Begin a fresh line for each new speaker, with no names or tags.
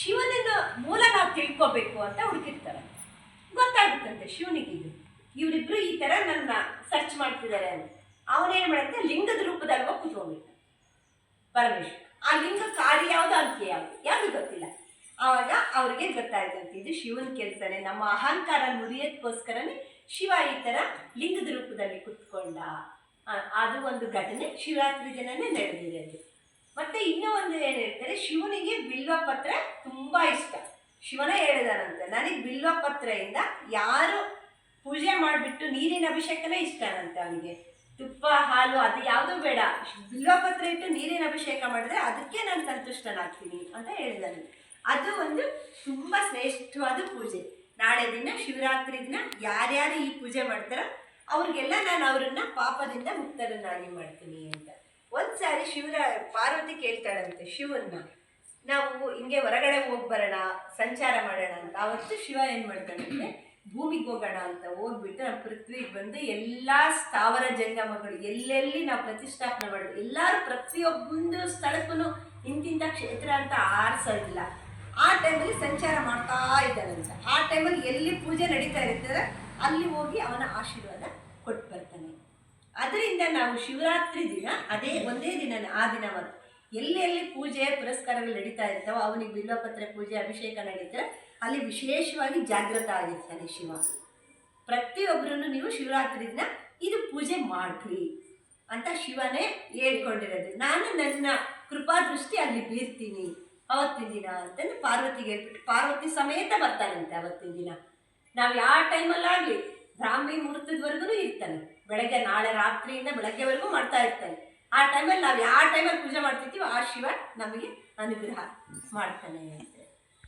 ಶಿವನನ್ನ ಮೂಲ ನಾವು ತಿಳ್ಕೋಬೇಕು ಅಂತ ಹುಡುಕಿರ್ತಾರೆ. ಗೊತ್ತಾಗುತ್ತಂತೆ ಶಿವನಿಗೆ ಇದು. ಇವರಿಬ್ರು ಈ ತರ ನನ್ನ ಸರ್ಚ್ ಮಾಡ್ತಿದ್ದಾರೆ ಅಂತ. ಅವನೇನ್ ಮಾಡುತ್ತೆ? ಲಿಂಗದ ರೂಪದಲ್ಲಿ ಹೋಗಿ ಕುತ್ಕೊಂಡ್ಬಿಟ್ಟ ಪರಮೇಶ್ವರ. ಆ ಲಿಂಗ ಕಾರ್ಯ ಯಾವುದು ಅಂತ್ಯ ಯಾವ್ದು? ಗೊತ್ತಿಲ್ಲ. ಆವಾಗ ಅವ್ರಿಗೆ ಗೊತ್ತಾಯ್ತಂತೆ ಇದು ಶಿವನ ಕೆಲಸನೇ. ನಮ್ಮ ಅಹಂಕಾರ ಮುರಿಯೋದಕ್ಕೋಸ್ಕರನೇ ಶಿವ ಈ ತರ ಲಿಂಗದ ರೂಪದಲ್ಲಿ ಕುತ್ಕೊಂಡ. ಅದು ಒಂದು ಘಟನೆ ಶಿವರಾತ್ರಿ ದಿನನೇ ನಡೆದಿರೋದು ಮತ್ತೆ ಇನ್ನೂ ಒಂದು ಏನು ಹೇಳ್ತಾರೆ? ಶಿವನಿಗೆ ಬಿಲ್ವ ಪತ್ರ ತುಂಬಾ ಇಷ್ಟ. ಶಿವನೇ ಹೇಳಿದಾನಂತೆ, ನನಗೆ ಬಿಲ್ವ ಪತ್ರೆಯಿಂದ ಯಾರು ಪೂಜೆ ಮಾಡಿಬಿಟ್ಟು ನೀರಿನ ಅಭಿಷೇಕನೇ ಇಷ್ಟನಂತೆ ಅವನಿಗೆ. ತುಪ್ಪ, ಹಾಲು ಅದು ಯಾವುದೂ ಬೇಡ. ಬಿಲ್ವಪತ್ರ ಇಟ್ಟು ನೀರಿನ ಅಭಿಷೇಕ ಮಾಡಿದ್ರೆ ಅದಕ್ಕೆ ನಾನು ಸಂತುಷ್ಟನಾಗ್ತೀನಿ ಅಂತ ಹೇಳಿದಾನೆ. ಅದು ಒಂದು ತುಂಬ ಶ್ರೇಷ್ಠವಾದ ಪೂಜೆ. ನಾಳೆ ದಿನ ಶಿವರಾತ್ರಿ ದಿನ ಯಾರ್ಯಾರು ಈ ಪೂಜೆ ಮಾಡ್ತಾರೋ ಅವ್ರಿಗೆಲ್ಲ ನಾನು ಅವರನ್ನು ಪಾಪದಿಂದ ಮುಕ್ತರನ್ನಾಗಿ ಮಾಡ್ತೀನಿ ಅಂತ. ಒಂದ್ಸಾರಿ ಶಿವರ ಪಾರ್ವತಿ ಕೇಳ್ತಾಳಂತೆ ಶಿವನ್ನ. ನಾವು ಹಿಂಗೆ ಹೊರಗಡೆ ಹೋಗಿ ಬರೋಣ, ಸಂಚಾರ ಮಾಡೋಣ ಅಂತ. ಅವತ್ತು ಶಿವ ಏನು ಮಾಡ್ತಾನಂತೆ ಭೂಮಿಗೆ ಹೋಗೋಣ ಅಂತ ಹೋಗ್ಬಿಟ್ಟು ನಮ್ಮ ಪೃಥ್ವಿಗೆ ಬಂದು ಎಲ್ಲ ಸ್ಥಾವರ ಜಂಗಮಗಳು, ಎಲ್ಲೆಲ್ಲಿ ನಾವು ಪ್ರತಿಷ್ಠಾಪನೆ ಮಾಡೋದು ಎಲ್ಲರೂ ಪ್ರತಿಯೊಬ್ಬೊಂದು ಸ್ಥಳಕ್ಕೂ ಇಂತಿಂಥ ಕ್ಷೇತ್ರ ಅಂತ ಆರಿಸೋದಿಲ್ಲ. ಆ ಟೈಮಲ್ಲಿ ಸಂಚಾರ ಮಾಡ್ತಾ ಇದ್ದಾನಂತ ಆ ಟೈಮಲ್ಲಿ ಎಲ್ಲಿ ಪೂಜೆ ನಡೀತಾ ಇರ್ತದೆ ಅಲ್ಲಿ ಹೋಗಿ ಅವನ ಆಶೀರ್ವಾದ ಕೊಟ್ಟು ಬರ್ತಾನೆ ಅದರಿಂದ ನಾವು ಶಿವರಾತ್ರಿ ದಿನ, ಅದೇ ಒಂದೇ ದಿನ ಆ ದಿನ ಎಲ್ಲಿ ಎಲ್ಲಿ ಪೂಜೆ ಪುರಸ್ಕಾರಗಳು ನಡೀತಾ ಇರ್ತಾವೋ ಅವನಿಗೆ ಬಿಲ್ವಪತ್ರೆ ಪೂಜೆ, ಅಭಿಷೇಕ ನಡೀತಾರೆ, ಅಲ್ಲಿ ವಿಶೇಷವಾಗಿ ಜಾಗೃತ ಆಗಿರ್ತಾನೆ ಶಿವ. ಪ್ರತಿಯೊಬ್ಬರನ್ನು ನೀವು ಶಿವರಾತ್ರಿ ದಿನ ಇದು ಪೂಜೆ ಮಾಡ್ರಿ ಅಂತ ಶಿವನೇ ಹೇಳ್ಕೊಂಡಿರೋದು. ನಾನು ನನ್ನ ಕೃಪಾ ದೃಷ್ಟಿ ಅಲ್ಲಿ ಬೀರ್ತೀನಿ ಅವತ್ತಿನ ದಿನ ಅಂತಂದು ಪಾರ್ವತಿಗೆ ಹೇಳ್ಬಿಟ್ಟು ಪಾರ್ವತಿ ಸಮೇತ ಬರ್ತಾನಂತೆ ಅವತ್ತಿನ ದಿನ. ನಾವು ಯಾವ ಟೈಮಲ್ಲಾಗಲಿ ಬ್ರಾಹ್ಮಿ ಮುಹೂರ್ತದವರೆಗೂ ಇರ್ತಾನೆ. ಬೆಳಗ್ಗೆ ನಾಳೆ ರಾತ್ರಿಯಿಂದ ಬೆಳಗ್ಗೆವರೆಗೂ ಮಾಡ್ತಾ ಇರ್ತಾನೆ. ಆ ಟೈಮಲ್ಲಿ ನಾವು ಯಾವ ಟೈಮಲ್ಲಿ ಪೂಜೆ ಮಾಡ್ತಿರ್ತೀವೋ ಆ ಶಿವ ನಮಗೆ ಅನುಗ್ರಹ ಮಾಡ್ತಾನೆ